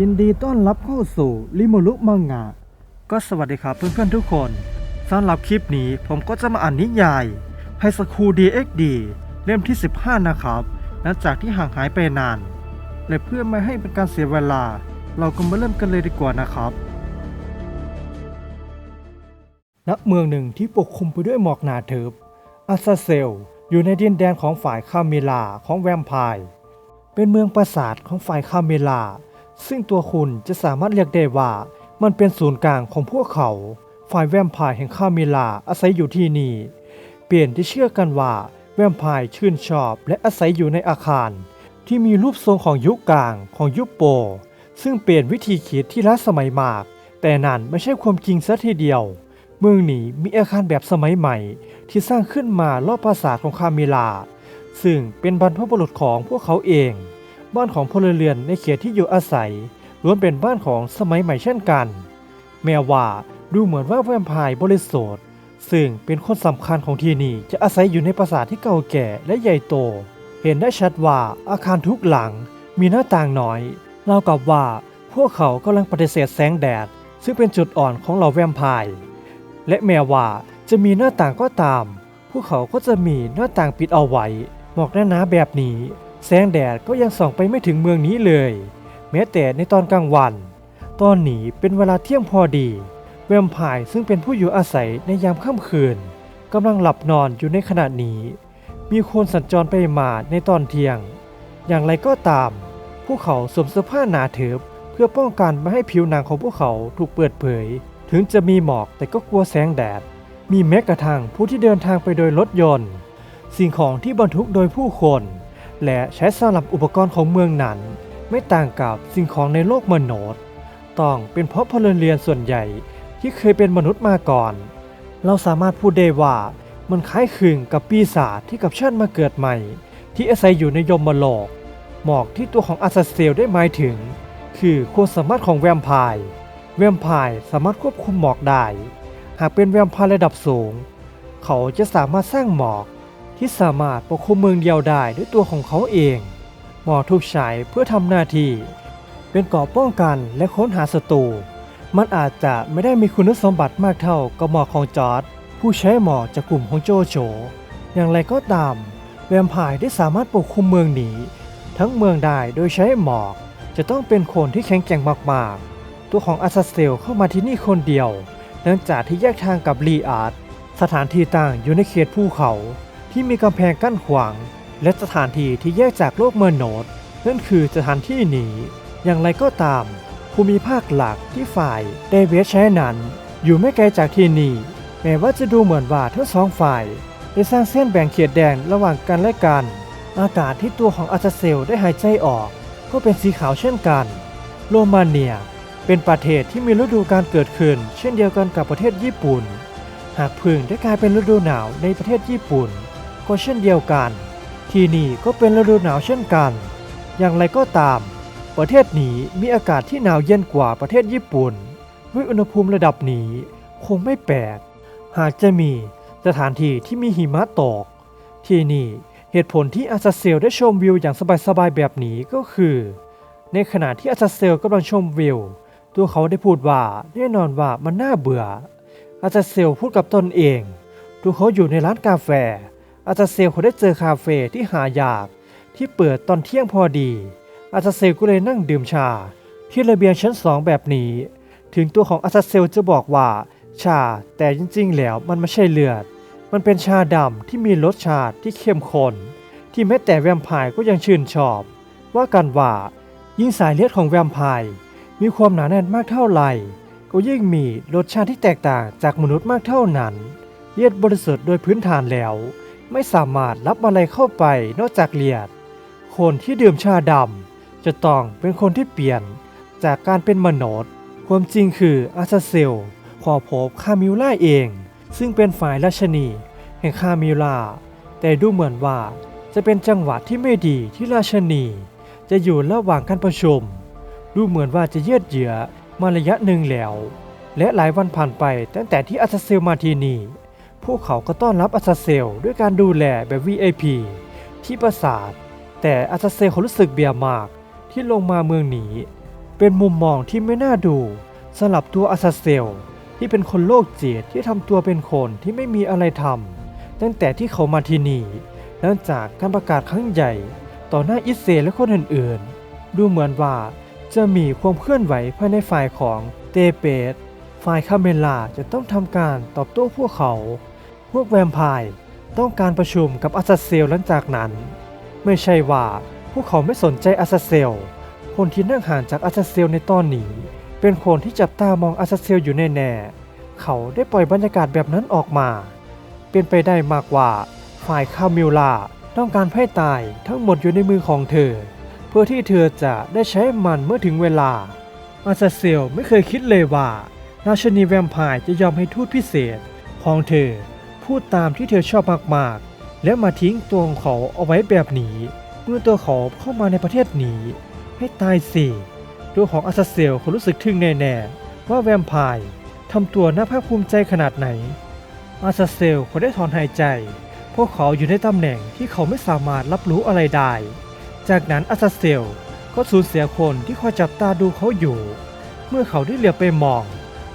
ยินดีต้อนรับเข้าสู่ริโมลุมังงะ ก็สวัสดีครับเพื่อนๆทุกคนสำหรับคลิปนี้ผมก็จะมาอ่านนิยายไฮสคูล DXD เล่มที่ 15 นะครับ หลังจากที่ห่างหายไปนาน และเพื่อไม่ให้เป็นการเสียเวลา เราก็มาเริ่มกันเลยดีกว่านะครับณเมืองหนึ่งที่ปกคลุมไปด้วยหมอกหนาทึบอาซาเซล อยู่ในดินแดนของฝ่ายคาเมลาของแวมไพร์เป็นเมืองปราสาทของฝ่ายคาเมลา ซึ่งตัวคุณจะสามารถเรียกได้ว่ามันเป็นศูนย์กลางของพวกเขา ฝ่ายแวมไพร์แห่งคาเมลาอาศัยอยู่ที่นี่ เปลี่ยนที่เชื่อกันว่าแวมไพร์ชื่นชอบและอาศัยอยู่ในอาคาร ที่มีรูปทรงของยุคกลางของยุคโป ซึ่งเปลี่ยนวิธีคิดที่ล้าสมัยมาก แต่นั่นไม่ใช่ความจริงซะทีเดียว เมืองนี้มีอาคารแบบสมัยใหม่ ที่สร้างขึ้นมารอบปราสาทของคาเมลา ซึ่งเป็นบรรพบุรุษของพวกเขาเอง บ้านของพลเรือนในเขตที่อยู่อาศัยล้วนเป็นบ้านของสมัยใหม่เช่นกัน แม้ว่าดูเหมือนว่าแวมไพร์บริสุทธิ์ซึ่งเป็นคนสำคัญของที่นี่จะอาศัยอยู่ในปราสาทที่เก่าแก่และใหญ่โต เห็นได้ชัดว่าอาคารทุกหลังมีหน้าต่างน้อยราวกับว่าพวกเขากำลังปฏิเสธแสงแดด ซึ่งเป็นจุดอ่อนของเหล่าแวมไพร์และแม้ว่าจะมีหน้าต่างก็ตาม พวกเขาก็จะมีหน้าต่างปิดเอาไว้หมอกหนาแบบนี้ แสงแดดก็ยังส่องไปไม่ถึงเมืองนี้เลย แม้แต่ในตอนกลางวัน ตอนนี้เป็นเวลาเที่ยงพอดี แวมไพร์ซึ่งเป็นผู้อยู่อาศัยในยามค่ำคืนกำลังหลับนอนอยู่ในขณะนี้ มีคนสัญจรไปมาในตอนเที่ยง อย่างไรก็ตาม พวกเขาสวมเสื้อผ้าหนาเถิบเพื่อป้องกันไม่ให้ผิวหนังของพวกเขาถูกเปิดเผย ถึงจะมีหมอกแต่ก็กลัวแสงแดด มีแม้กระทั่งผู้ที่เดินทางไปโดยรถยนต์ สิ่งของที่บรรทุกโดยผู้คน และใช้สำหรับอุปกรณ์ของเมืองนั้น ไม่ต่างกับสิ่งของในโลกมนุษย์ต้องเป็นเพราะพลเรือนส่วนใหญ่ที่เคยเป็นมนุษย์มาก่อน เราสามารถพูดได้ว่ามันคล้ายคลึงกับปีศาจที่กับเชาติมาเกิดใหม่ ที่อาศัยอยู่ในยมโลก หมอกที่ตัวของอาซาเซลได้หมายถึง คือความสามารถของแวมไพร์แวมไพร์สามารถควบคุมหมอกได้ หากเป็นแวมไพร์ระดับสูง เขาจะสามารถสร้างหมอก ที่สามารถปกคลุมเมืองเดียวได้ด้วยตัวของเขาเองหมอกถูกใช้เพื่อทำหน้าที่ เป็นเกราะป้องกันและค้นหาศัตรู มันอาจจะไม่ได้มีคุณสมบัติมากเท่ากับหมอกของจอร์ดผู้ใช้หมอกจากกลุ่มของโจโฉอย่างไรก็ตามแวมไพร์ได้สามารถปกคลุมเมืองนี้ทั้งเมืองได้โดยใช้หมอก จะต้องเป็นคนที่แข็งแกร่งมากๆ ตัวของอาซาเซลเข้ามาที่นี่คนเดียวเนื่องจากที่แยกทางกับลีอาร์ตสถานที่ตั้งอยู่ในเขตภูเขา ที่มีกำแพงกั้นขวาง และสถานที่ที่แยกจากโลกเมอร์โนดนั่นคือสถานที่นี้ อย่างไรก็ตาม ภูมิภาคหลักที่ฝ่ายเดวิดใช้นั้น อยู่ไม่ไกลจากที่นี่ แม้ว่าจะดูเหมือนว่าทั้งสองฝ่ายได้สร้างเส้นแบ่งเขตแดนระหว่างกันและกัน อากาศที่ตัวของอาซาเซลได้หายใจออก ก็เป็นสีขาวเช่นกัน โรมาเนียเป็นประเทศที่มีฤดูการเกิดขึ้น เช่นเดียวกันกับประเทศญี่ปุ่น หากพึ่งได้กลายเป็นฤดูหนาวในประเทศญี่ปุ่น ก็เช่นเดียวกัน ที่นี่ก็เป็นฤดูหนาวเช่นกัน อย่างไรก็ตาม ประเทศนี้มีอากาศที่หนาวเย็นกว่าประเทศญี่ปุ่น ด้วยอุณหภูมิระดับนี้คงไม่แปลก หากจะมีสถานที่ที่มีหิมะตก ที่นี่เหตุผลที่อาซาเซลได้ชมวิวอย่างสบายๆแบบนี้ก็คือ ในขณะที่อาซาเซลกำลังชมวิว ตัวเขาได้พูดว่าแน่นอนว่ามันน่าเบื่ออาซาเซลพูดกับตนเอง ตัวเขาอยู่ในร้านกาแฟ อาซาเซลเขาได้เจอคาเฟ่ที่หายากที่เปิดตอนเที่ยงพอดี อาซาเซลก็เลยนั่งดื่มชา ที่ระเบียงชั้นสองแบบนี้ ถึงตัวของอาซาเซลจะบอกว่าชาแต่จริงๆ แล้วมันไม่ใช่เลือด มันเป็นชาดำที่มีรสชาติที่เข้มข้นที่แม้แต่แวมไพร์ก็ยังชื่นชอบ ว่ากันว่า ยิ่งสายเลือดของแวมไพร์มีความหนาแน่นมากเท่าไหร่ ก็ยิ่งมีรสชาติที่แตกต่างจากมนุษย์มากเท่านั้นเลือดบริสุทธิ์โดยพื้นฐานแล้ว ไม่สามารถรับอะไรเข้าไปนอกจากเลือดคนที่ดื่มชาดำจะต้องเป็นคนที่เปลี่ยนจากการเป็นมนุษย์ ความจริงคืออาซาเซลขอพบคามิล่าเอง ซึ่งเป็นฝ่ายราชนี แห่งคามิล่าแต่ดูเหมือนว่าจะเป็นจังหวะที่ไม่ดีที่ราชนี จะอยู่ระหว่างการประชุม ดูเหมือนว่าจะเยืดเยื้อมาระยะหนึ่งแล้ว และหลายวันผ่านไปตั้งแต่ที่อาซาเซลมาที่นี่ พวกเขาก็ต้อนรับอาซาเซลด้วยการดูแลแบบ VIP ที่ปราสาท แต่อาซาเซลเขารู้สึกเบียมากที่ลงมาเมืองนี้ เป็นมุมมองที่ไม่น่าดูสำหรับตัวอาซาเซลที่เป็นคนโลกจิตที่ทำตัวเป็นคนที่ไม่มีอะไรทำตั้งแต่ที่เขามาที่นี่หลังจากการประกาศครั้งใหญ่ ต่อหน้าอิสเซและคนอื่นๆ ดูเหมือนว่าจะมีความเคลื่อนไหวภายในฝ่ายของเตเปส ฝ่ายคาเมล่าจะต้องทำการตอบโต้พวกเขา พวกแวมไพร์ต้องการประชุมกับอาซาเซลหลังจากนั้น ไม่ใช่ว่าพวกเขาไม่สนใจอาซาเซล คนที่นั่งห่างจากอาซาเซลในตอนนี้ เป็นคนที่จับตามองอาซาเซลอยู่แน่ๆเขาได้ปล่อยบรรยากาศแบบนั้นออกมา เป็นไปได้มากกว่าฝ่ายคาเมลลาต้องการให้ตายทั้งหมดอยู่ในมือของเธอ เพื่อที่เธอจะได้ใช้มันเมื่อถึงเวลาอาซาเซลไม่เคยคิดเลยว่า ราชนีแวมไพร์จะยอมให้ทูตพิเศษ ของเธอ พูดตามที่เธอชอบมากๆ และมาทิ้งตัวของเขาเอาไว้แบบนี้เมื่อตัวเขาเข้ามาในประเทศนี้ให้ตายสิตัวของอาซาเซลเขารู้สึกทึ่งแน่ๆว่าแวมไพร์ทำตัวน่าภาคภูมิใจขนาดไหน อาซาเซลเขาได้ถอนหายใจ พวกเขาอยู่ในตำแหน่งที่เขาไม่สามารถรับรู้อะไรได้ จากนั้นอาซาเซลก็สูญเสียคนที่คอยจับตาดูเขาอยู่ เมื่อเขาได้เหลียวไปมอง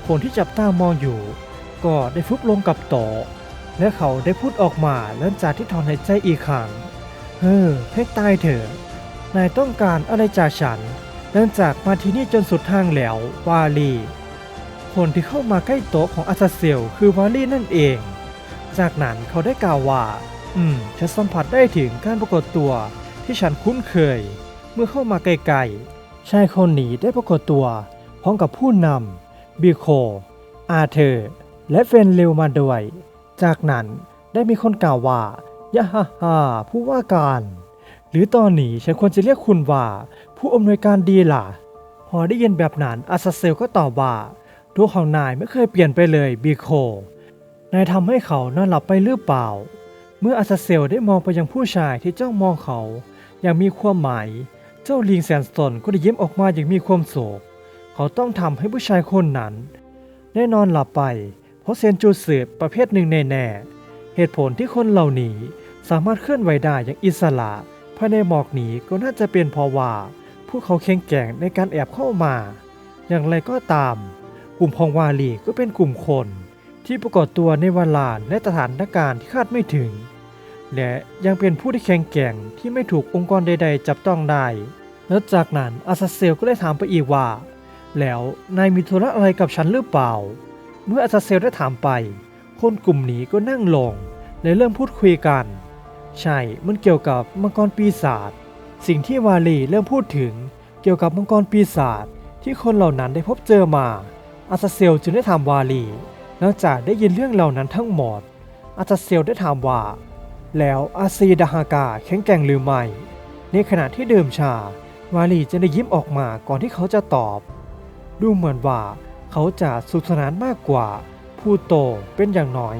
คนที่จับตามองอยู่ ก็ได้ฟุบลงกับโต๊ะและเขาได้พูดออกมาหลังจากที่ถอนหายใจอีกครั้งเฮ้อให้ตายเถอะนายต้องการอะไรจากฉันหลังจากมาที่นี่จนสุดทางแล้ววาลีคนที่เข้ามาใกล้โต๊ะของอาซาเซลคือวาลีนั่นเอง จากนั้นเขาได้กล่าวว่า อืม ฉันสัมผัสได้ถึงการปรากฏตัวที่ฉันคุ้นเคย เมื่อเข้ามาใกล้ๆชายคนนี้ได้ปรากฏตัวพร้อมกับผู้นำ บิโค อาเธอร์ และเฟนเรลมาด้วย จากนั้นได้มีคนกล่าวว่ายาฮ่าฮ่าผู้ว่าการ หรือตอนนี้ฉันควรจะเรียกคุณว่า ผู้อำนวยการดีล่ะ พอได้ยินแบบนั้นอาซาเซลก็ตอบว่าตัวของนายไม่เคยเปลี่ยนไปเลยบิโคนายทำให้เขานอนหลับไปหรือเปล่า เมื่ออาซาเซลได้มองไปยังผู้ชายที่จ้องมองเขาอย่างมีความหมาย เจ้าลิงแสนสนก็ได้ยิ้มออกมาอย่างมีความโศก เขาต้องทำให้ผู้ชายคนนั้นได้นอนหลับไป เพราะเซนจูสืบประเภทหนึ่งแน่ๆเหตุผลที่คนเหล่านี้สามารถเคลื่อนไหวได้อย่างอิสระภายในหมอกนี้ก็น่าจะเป็นเพราะว่า พวกเขาแข็งแกร่งในการแอบเข้ามา อย่างไรก็ตาม กลุ่มของวาลีก็เป็นกลุ่มคน ที่ปรากฏตัวในเวลาและสถานการณ์ที่คาดไม่ถึง และยังเป็นผู้ที่แข็งแกร่งที่ไม่ถูกองค์กรใด ๆ จับต้องได้แล้วจากนั้นอาซาเซลก็ได้ถามไปอีกว่า แล้วนายมีธุระอะไรกับฉันหรือเปล่า เมื่ออาซาเซลได้ถามไป คนกลุ่มนี้ก็นั่งลงและเริ่มพูดคุยกัน ใช่ มันเกี่ยวกับมังกรปีศาจ สิ่งที่วาลีเริ่มพูดถึงเกี่ยวกับมังกรปีศาจที่คนเหล่านั้นได้พบเจอมา อาซาเซลจึงได้ถามวาลีหลังจากได้ยินเรื่องเหล่านั้นทั้งหมด อาซาเซลได้ถามว่า แล้วอาซีดาฮากาแข็งแกร่งหรือไม่ ในขณะที่ดื่มชา วาลีจะได้ยิ้มออกมาก่อนที่เขาจะตอบ ดูเหมือนว่าเขาจะสุขสนานมากกว่า ผู้โตเป็นอย่างน้อย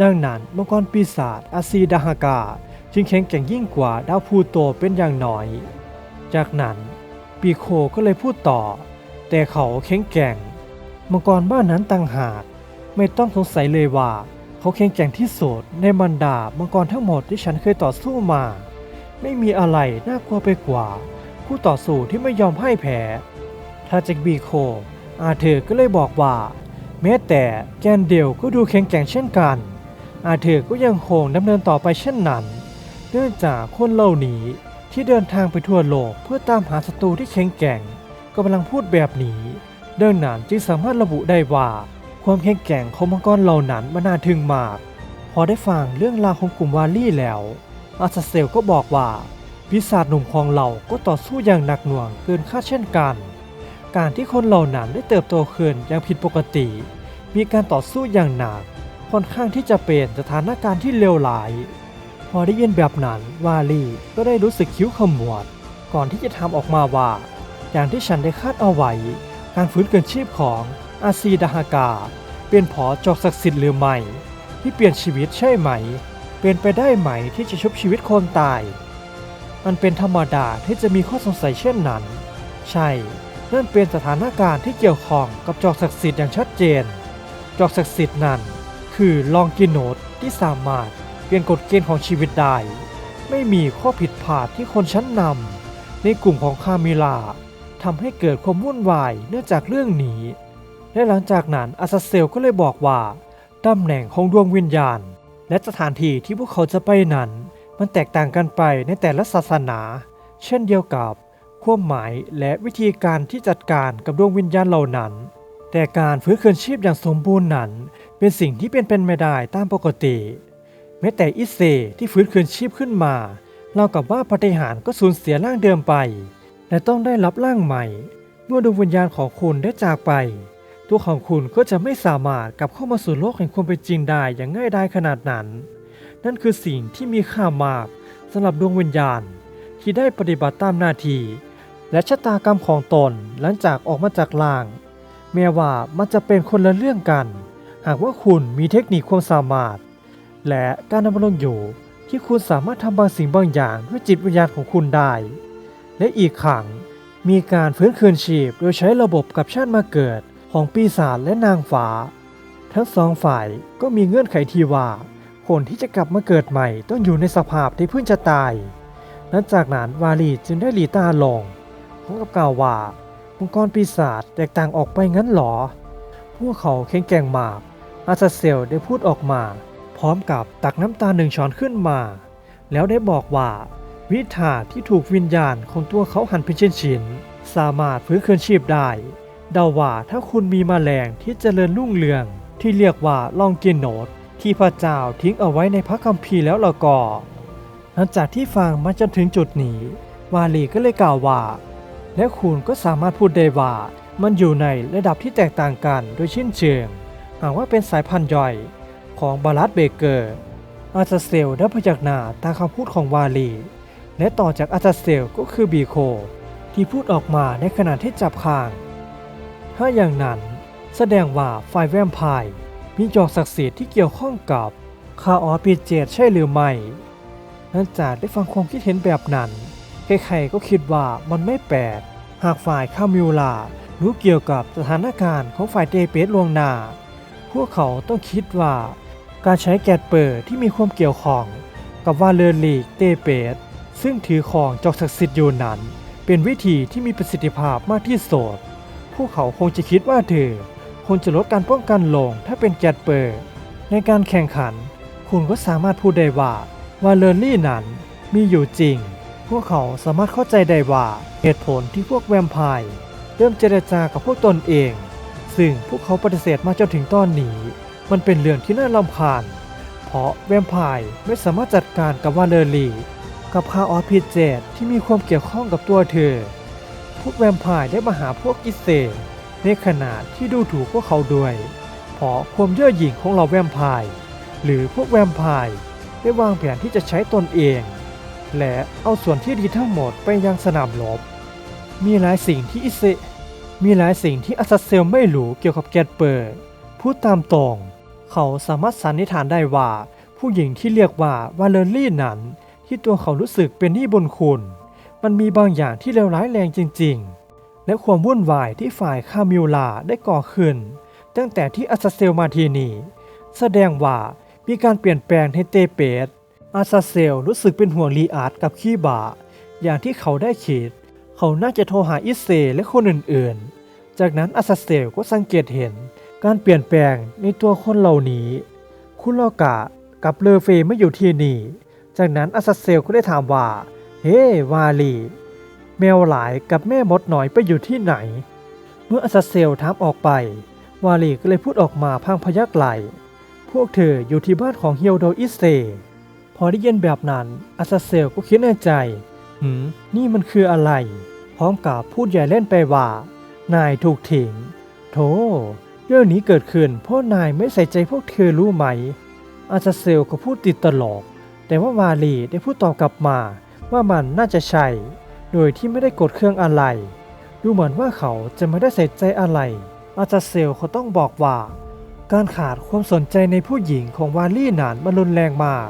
ดังนั้นมังกรปีศาจอาซีดาฮากา จึงแข็งแกร่งยิ่งกว่าดาวพูโตเป็นอย่างน้อย จากนั้นปีโคก็เลยพูดต่อ แต่เขาแข็งแกร่ง มังกรบ้านนั้นต่างหาก ไม่ต้องสงสัยเลยว่า เขาแข็งแกร่งที่สุดในบรรดามังกรทั้งหมดที่ฉันเคยต่อสู้มา ไม่มีอะไรน่ากลัวไปกว่า ผู้ต่อสู้ที่ไม่ยอมพ่ายแพ้ ถ้าจากบีโค อาเธอร์ก็เลยบอกว่า แม้แต่แกนเดลก็ดูแข็งแกร่งเช่นกัน อาเธอร์ก็ยังคงดำเนินต่อไปเช่นนั้น เนื่องจากคนเหล่านี้ที่เดินทางไปทั่วโลกเพื่อตามหาศัตรูที่แข็งแกร่งกำลังพูดแบบนี้ดังนั้นจึงสามารถระบุได้ว่าความแข็งแกร่งของมังกรเหล่านั้นมันน่าทึ่งมาก พอได้ฟังเรื่องราวของกลุ่มวาลี่แล้วอาซาเซลก็บอกว่าปีศาจหนุ่มของเราก็ต่อสู้อย่างหนักหน่วงเกินคาดเช่นกัน การที่คนเหล่านั้นได้เติบโตขึ้นอย่างผิดปกติ มีการต่อสู้อย่างหนัก ค่อนข้างที่จะเป็นสถานการณ์ที่เลวร้าย พอได้ยินแบบนั้นวาลีก็ได้รู้สึกคิ้วขมวด ก่อนที่จะทำออกมาว่า อย่างที่ฉันได้คาดเอาไว้ การฟื้นคืนชีพของอาซีดาฮากา เป็นผอจอกศักดิ์สิทธิ์หรือไม่ ที่เปลี่ยนชีวิตใช่ไหม เป็นไปได้ไหมที่จะชุบชีวิตคนตาย มันเป็นธรรมดาที่จะมีข้อสงสัยเช่นนั้น ใช่ นั่นเป็นสถานการณ์ที่เกี่ยวข้องกับจอกศักดิ์สิทธิ์อย่างชัดเจน จอกศักดิ์สิทธิ์นั้น คือลองกินโนตที่สามารถเปลี่ยนกฎเกณฑ์ของชีวิตได้ ไม่มีข้อผิดพลาดที่คนชั้นนำในกลุ่มของคามิลาทำให้เกิดความวุ่นวายเนื่องจากเรื่องนี้ และหลังจากนั้นอาซาเซลก็เลยบอกว่าตำแหน่งของดวงวิญญาณ และสถานที่ที่พวกเขาจะไปนั้น มันแตกต่างกันไปในแต่ละศาสนา เช่นเดียวกับ ความหมายและวิธีการที่จัดการกับดวงวิญญาณเหล่านั้น แต่การฟื้นคืนชีพอย่างสมบูรณ์นั้น เป็นสิ่งที่เป็นเป็นไม่ได้ตามปกติ แม้แต่อิเซที่ฟื้นคืนชีพขึ้นมาเรากับว่าปฏิหารก็สูญเสียร่างเดิมไป และต้องได้รับร่างใหม่ เมื่อดวงวิญญาณของคุณได้จากไป ตัวของคุณก็จะไม่สามารถกลับเข้ามาสู่โลกแห่งความเป็นจริงได้อย่างง่ายดายขนาดนั้น นั่นคือสิ่งที่มีค่ามากสำหรับดวงวิญญาณที่ได้ปฏิบัติตามหน้าที่ และชะตากรรมของตนหลังจากออกมาจากล่าง แม้ว่ามันจะเป็นคนละเรื่องกัน หากว่าคุณมีเทคนิคความสามารถ และการดำรงอยู่ที่คุณสามารถทำบางสิ่งบางอย่างด้วยจิตวิญญาณของคุณได้ และอีกครั้งมีการฟื้นคืนชีพโดยใช้ระบบกับชาติมาเกิดของปีศาจและนางฟ้า ทั้งสองฝ่ายก็มีเงื่อนไขที่ว่า คนที่จะกลับมาเกิดใหม่ต้องอยู่ในสภาพที่เพิ่งจะตายหลังจากนั้นวาลีจึงได้หลีตาลง พร้อมกับกล่าวว่ามังกรปีศาจแตกต่างออกไปงั้นหรอ พวกเขาแข็งแกร่งมาก อาซาเซลได้พูดออกมา พร้อมกับตักน้ำตาหนึ่งช้อนขึ้นมา แล้วได้บอกว่า วิธาที่ถูกวิญญาณของตัวเขาหันเป็นชิ้นๆสามารถฟื้นคืนชีพได้เดาว่าถ้าคุณมีมแมลงที่เจริญรุ่งเรือง ที่เรียกว่าลองกินโนดที่พระเจ้าทิ้งเอาไว้ในพระคัมภีร์แล้วละก็หลังจากที่ฟังมาจนถึงจุดนี้วาลีก็เลยกล่าวว่า และคุณก็สามารถพูดได้ว่า มันอยู่ในระดับที่แตกต่างกันโดยชิ้นเชิงหากว่าเป็นสายพันธุ์ย่อยของบาลัสเบเกอร์ อาซาเซลได้พยักหน้าตามคำพูดของวาลี และต่อจากอาซาเซลก็คือบีโค ที่พูดออกมาในขณะที่จับคาง ถ้าอย่างนั้นแสดงว่าฝ่ายแวมไพร์มีจอกศักดิ์สิทธิ์ที่เกี่ยวข้องกับคาออปีเจตใช่หรือไม่หลังจากได้ฟังความคิดเห็นแบบนั้น ใครๆก็คิดว่ามันไม่แปลกหากฝ่ายคามิวลารู้เกี่ยวกับสถานการณ์ของฝ่ายเตเปสลวงหน้า พวกเขาต้องคิดว่า การใช้แกดเปิดที่มีความเกี่ยวข้องกับวาเลอร์ลีกเตเปสซึ่งถือของจอกศักดิ์สิทธิ์อยู่นั้น เป็นวิธีที่มีประสิทธิภาพมากที่สุดพวกเขาคงจะคิดว่าเธอคงจะลดการป้องกันลงถ้าเป็นแกดเปิดในการแข่งขัน คุณก็สามารถพูดได้ว่าวาเลอร์ลี่นั้นมีอยู่จริง พวกเขาสามารถเข้าใจได้ว่าเหตุผลที่พวกแวมไพร์เริ่มเจรจากับพวกตนเอง ซึ่งพวกเขาปฏิเสธมาจนถึงตอนนี้ มันเป็นเรื่องที่น่ารำคาญ เพราะแวมไพร์ไม่สามารถจัดการกับวาเลอร์ลีกับคาออสพิเจตที่มีความเกี่ยวข้องกับตัวเธอ พวกแวมไพร์ได้มาหาพวกอิเซในขณะที่ดูถูกพวกเขาด้วย เพราะความเย่อหยิ่งของเราแวมไพร์หรือพวกแวมไพร์ได้วางแผนที่จะใช้ตนเอง และเอาส่วนที่ดีทั้งหมดไปยังสนามรบ มีหลายสิ่งที่อิเซมีหลายสิ่งที่อาซาเซลไม่รู้เกี่ยวกับแกดเปอร์พูดตามตรง เขาสามารถสันนิษฐานได้ว่า ผู้หญิงที่เรียกว่าวาเลรี่นั้น ที่ตัวเขารู้สึกเป็นหนี้บุญคุณ มันมีบางอย่างที่เลวร้ายแรงจริง ๆ และความวุ่นวายที่ฝ่ายคามิลาได้ก่อขึ้น ตั้งแต่ที่อาซาเซลมาทีนี่แสดงว่ามีการเปลี่ยนแปลงในเตเปส อาซาเซลรู้สึกเป็นห่วงลีอาร์ตกับคีบา อย่างที่เขาได้คิดเขาน่าจะโทรหาอิเซและคนอื่นๆ จากนั้นอาซาเซลก็สังเกตเห็นการเปลี่ยนแปลงในตัวคนเหล่านี้ คุโรกะกับเลอเฟไม่อยู่ที่นี่ จากนั้นอาซาเซลก็ได้ถามว่า เฮ้ วาลี แมวหลายกับแม่มดหน่อยไปอยู่ที่ไหน เมื่ออาซาเซลถามออกไป วาลีก็เลยพูดออกมาพังพยักไหล พวกเธออยู่ที่บ้านของเฮียวโดอิเซ พอได้ยินแบบนั้นอาซาเซลก็คิดในใจ หืม นี่มันคืออะไร พร้อมกับพูดใหญ่เล่นไปว่า นายถูกทิ้งโธ่เรื่องนี้เกิดขึ้นเพราะนายไม่ใส่ใจพวกเธอรู้ไหม อาซาเซลก็พูดติดตลก แต่ว่าวาลีได้พูดตอบกลับมาว่ามันน่าจะใช่ โดยที่ไม่ได้กดเครื่องอะไร ดูเหมือนว่าเขาจะไม่ได้ใส่ใจอะไร อาซาเซลเขาต้องบอกว่า การขาดความสนใจในผู้หญิงของวาลี่นั้นมันรุนแรงมาก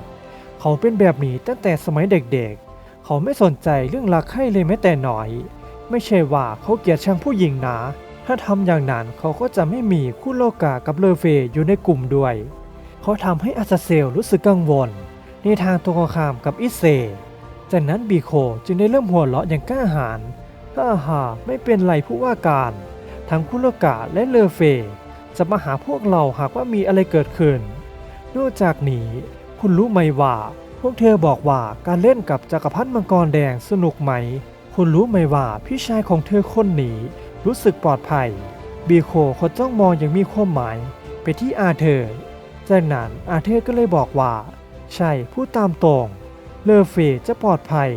เขาเป็นแบบนี้ตั้งแต่สมัยเด็กๆ เขาไม่สนใจเรื่องรักใครเลยแม้แต่น้อย ไม่ใช่ว่าเขาเกลียดชังผู้หญิงนะ ถ้าทำอย่างนั้นเขาก็จะไม่มีคู่โลกากับเลอเฟยอยู่ในกลุ่มด้วย เขาทำให้อาซาเซลรู้สึกกังวล ในทางตรงข้ามกับอิเซ จากนั้นบีโคจึงได้เริ่มหัวเราะอย่างกล้าหาญฮ่าฮ่าไม่เป็นไรผู้ว่าการ ทั้งคุโรกะและเลอเฟย์จะมาหาพวกเราหากว่ามีอะไรเกิดขึ้นนอกจากนี้ คุณรู้ไหมว่า พวกเธอบอกว่าการเล่นกับจักรพรรดิมังกรแดงสนุกไหม คุณรู้ไหมว่าพี่ชายของเธอคนนี้รู้สึกปลอดภัย บีโคเขาจ้องมองอย่างมีความหมายไปที่อาเธอร์จากนั้นอาเธอร์ก็เลยบอกว่า ใช่พูดตามตรง เลอเฟย์จะปลอดภัย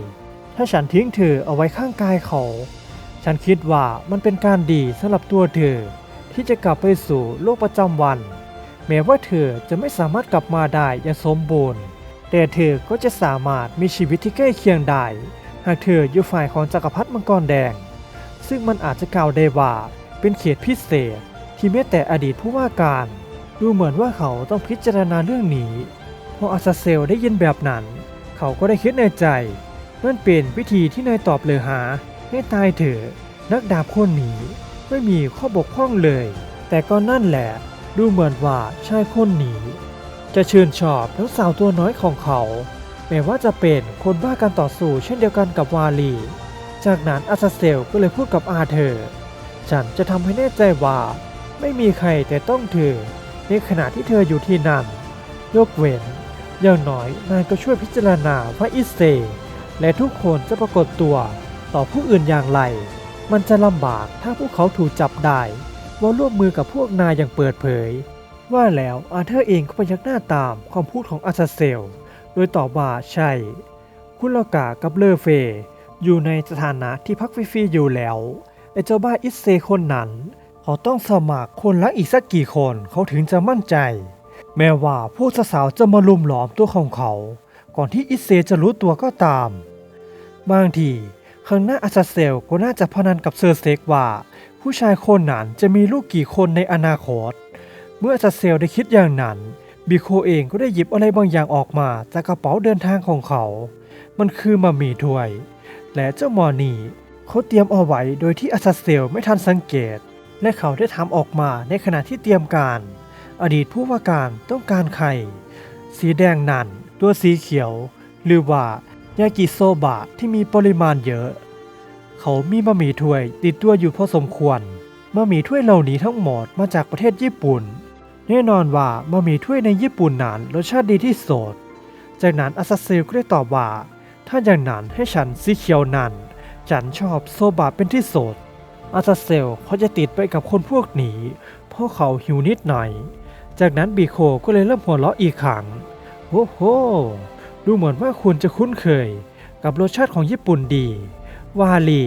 ถ้าฉันทิ้งเธอเอาไว้ข้างกายเขา ฉันคิดว่ามันเป็นการดีสำหรับตัวเธอ ที่จะกลับไปสู่โลกประจำวัน แม้ว่าเธอจะไม่สามารถกลับมาได้อย่างสมบูรณ์ แต่เธอก็จะสามารถมีชีวิตที่ใกล้เคียงได้ หากเธออยู่ฝ่ายของจักรพรรดิมังกรแดง ซึ่งมันอาจจะกล่าวได้ว่าเป็นเขตพิเศษ ที่แม้แต่อดีตผู้ว่าการ ดูเหมือนว่าเขาต้องพิจารณาเรื่องนี้พออาซาเซลได้ยินแบบนั้น เขาก็ได้คิดในใจนั่นเป็นวิธีที่นายตอบเลยหา ให้ตายเถอะนักดาบคนนี้ไม่มีข้อบกพร่องเลย แต่ก็นั่นแหละ ดูเหมือนว่าชายคนนี้จะชื่นชอบน้องสาวตัวน้อยของเขา แม้ว่าจะเป็นคนบ้าการต่อสู้เช่นเดียวกันกับวาลี จากนั้นอาซาเซลก็เลยพูดกับอาเธอร์ฉันจะทำให้แน่ใจว่า ไม่มีใครแต่ต้องเธอในขณะที่เธออยู่ที่นั่น ยกเว้นอย่างน้อยนายก็ช่วยพิจารณาว่าอิเซ และทุกคนจะปรากฏตัวต่อผู้อื่นอย่างไร มันจะลำบากถ้าพวกเขาถูกจับได้ ว่าร่วมมือกับพวกนายอย่างเปิดเผย ว่าแล้วอาเธอร์เองก็พยักหน้าตามคำพูดของอาซาเซล โดยตอบว่าใช่ คุณลากากับเลอเฟ อยู่ในสถานะที่พักฟรีๆอยู่แล้วไอเจ้าบ้าอิสเซคนนั้นเขาต้องสมัครคนละอีกสักกี่คนเขาถึงจะมั่นใจ แม้ว่าพวกสาวจะมาลุมหลอมตัวของเขา ก่อนที่อิสเซจะรู้ตัวก็ตาม บางที ข้างหน้าอาซาเซลก็น่าจะพนันกับเซอร์เซกว่า ผู้ชายคนนั้นจะมีลูกกี่คนในอนาคต เมื่ออาซาเซลได้คิดอย่างนั้นบิโคเองก็ได้หยิบอะไรบางอย่างออกมาจากกระเป๋าเดินทางของเขา มันคือมามีถ้วย และเจ้ามอนี่เขาเตรียมเอาไว้โดยที่อาซาเซลไม่ทันสังเกต และเขาได้ถามออกมาในขณะที่เตรียมการ อดีตผู้ว่าการต้องการไข่ สีแดงนั่นตัวสีเขียว หรือว่า ยากิโซบะที่มีปริมาณเยอะ เขามีบะหมี่ถ้วยติดตัวอยู่พอสมควรบะหมี่ถ้วยเหล่านี้ทั้งหมดมาจากประเทศญี่ปุ่น แน่นอนว่าบะหมี่ถ้วยในญี่ปุ่นนั้นรสชาติดีที่สุดจากนั้นอาซาเซลก็ได้ตอบว่า ถ้าอย่างนั้นให้ฉันสีเขียวนั้น ฉันชอบโซบะเป็นที่สุดอาซาเซลเขาจะติดไปกับคนพวกนี้ เพราะเขาหิวนิดหน่อย จากนั้นบีโคก็เลยเริ่มหัวเราะอีกครั้งโอ้โห ดูเหมือนว่าคุณจะคุ้นเคยกับรสชาติของญี่ปุ่นดี วาลี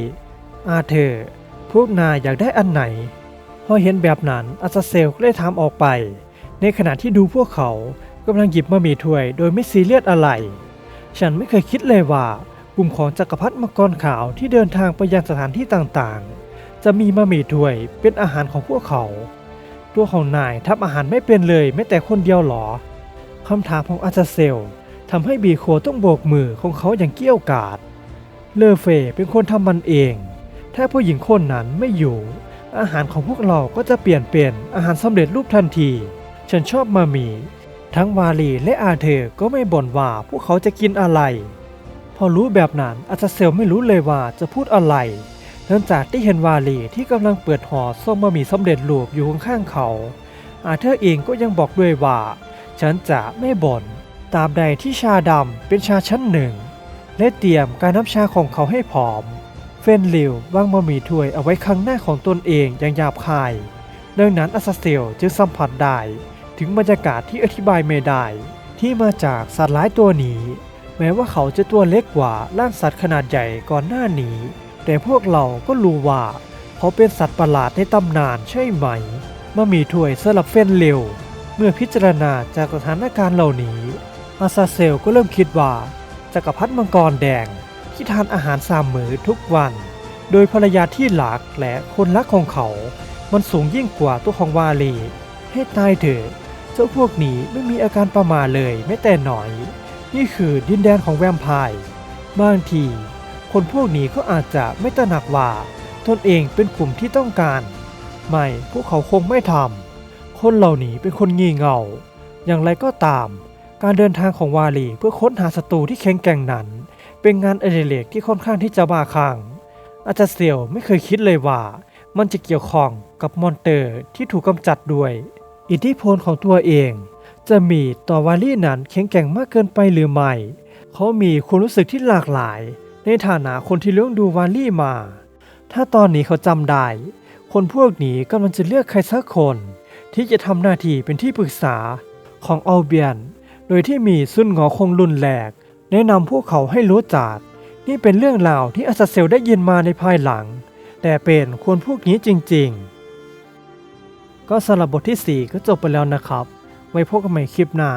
อาเธอร์พวกนายอยากได้อันไหน พอเห็นแบบนั้นอาซาเซลก็เลยถามออกไป ในขณะที่ดูพวกเขากำลังหยิบมามีถ้วยโดยไม่ซีเรียสอะไร ฉันไม่เคยคิดเลยว่ากลุ่มของจักรพรรดิมังกรขาวที่เดินทางไปยังสถานที่ต่างๆ จะมีมามีถ้วยเป็นอาหารของพวกเขา ตัวของนายทำอาหารไม่เป็นเลยแม้แต่คนเดียวหรอคำถามของอาซาเซล ทำให้บีโคต้องโบกมือของเขาอย่างเกี้ยวกาด เลอเฟเป็นคนทำมันเอง ถ้าผู้หญิงคนนั้นไม่อยู่ อาหารของพวกเราก็จะเปลี่ยนเป็นอาหารสำเร็จรูปทันที ฉันชอบมามี ทั้งวาลีและอาเธอร์ก็ไม่บ่นว่าพวกเขาจะกินอะไร พอรู้แบบนั้นอาซาเซลไม่รู้เลยว่าจะพูดอะไรเนื่องจากได้เห็นวาลีที่กำลังเปิดห่อส้มบะหมี่สำเร็จรูปอยู่ข้างๆเขา อาเธอร์เองก็ยังบอกด้วยว่า ฉันจะไม่บ่น ตาบใดที่ชาดำเป็นชาชั้นหนึ่ง และเตรียมการน้ำชาของเขาให้ผอม เฟนลิววางบะหมี่ถ้วยเอาไว้ข้างหน้าของตนเองอย่างหยาบคาย ดังนั้นอาซาเซลจึงสัมผัสได้ถึงบรรยากาศที่อธิบายไม่ได้ที่มาจากสัตว์ร้ายตัวนี้ แม้ว่าเขาจะตัวเล็กกว่าร่างสัตว์ขนาดใหญ่ก่อนหน้านี้ แต่พวกเราก็รู้ว่าเขาเป็นสัตว์ประหลาดในตำนานใช่ไหมบะหมี่ถ้วยสลับเฟนลิวเมื่อพิจารณาจากสถานการณ์เหล่านี้ อาซาเซลก็เริ่มคิดว่าจักรพรรดิมังกรแดงที่ทานอาหารสามมื้อทุกวัน โดยภรรยาที่หลักและคนรักของเขา มันสูงยิ่งกว่าตัวของวาลีให้ตายเถอะเจ้าพวกนี้ไม่มีอาการประมาเลยแม้แต่หน่อย นี่คือดินแดนของแวมไพร์บางที คนพวกนี้ก็อาจจะไม่ตระหนักว่าตนเองเป็นกลุ่มที่ต้องการ ไม่พวกเขาคงไม่ทำคนเหล่านี้เป็นคนงี่เง่า อย่างไรก็ตาม การเดินทางของวาลีเพื่อค้นหาศัตรูที่แข็งแกร่งนั้น เป็นงานอดิเรกที่ค่อนข้างที่จะบ้าคลั่งอาจารย์เซลไม่เคยคิดเลยว่า มันจะเกี่ยวข้องกับมอนเตอร์ที่ถูกกำจัดด้วย อิทธิพลของตัวเอง จะมีต่อวาลีนั้นแข็งแกร่งมากเกินไปหรือไม่ เขามีความรู้สึกที่หลากหลาย ในฐานะคนที่เลี้ยงดูวาลีมา ถ้าตอนนี้เขาจำได้ คนพวกนี้กำลังจะเลือกใครสักคน ที่จะทำหน้าที่เป็นที่ปรึกษาของอัลเบียน ดยที่มีซุนหงอคงรุนแรกแนะนำพวกเขาให้รู้จักนี่เป็นเรื่องราวที่อาซาเซลได้ยินมาในภายหลัง แต่เป็นคนพวกนี้จริงๆ ก็สำหรับบทที่ 4 ก็จบไปแล้วนะครับ ไว้พบกันใหม่คลิปหน้า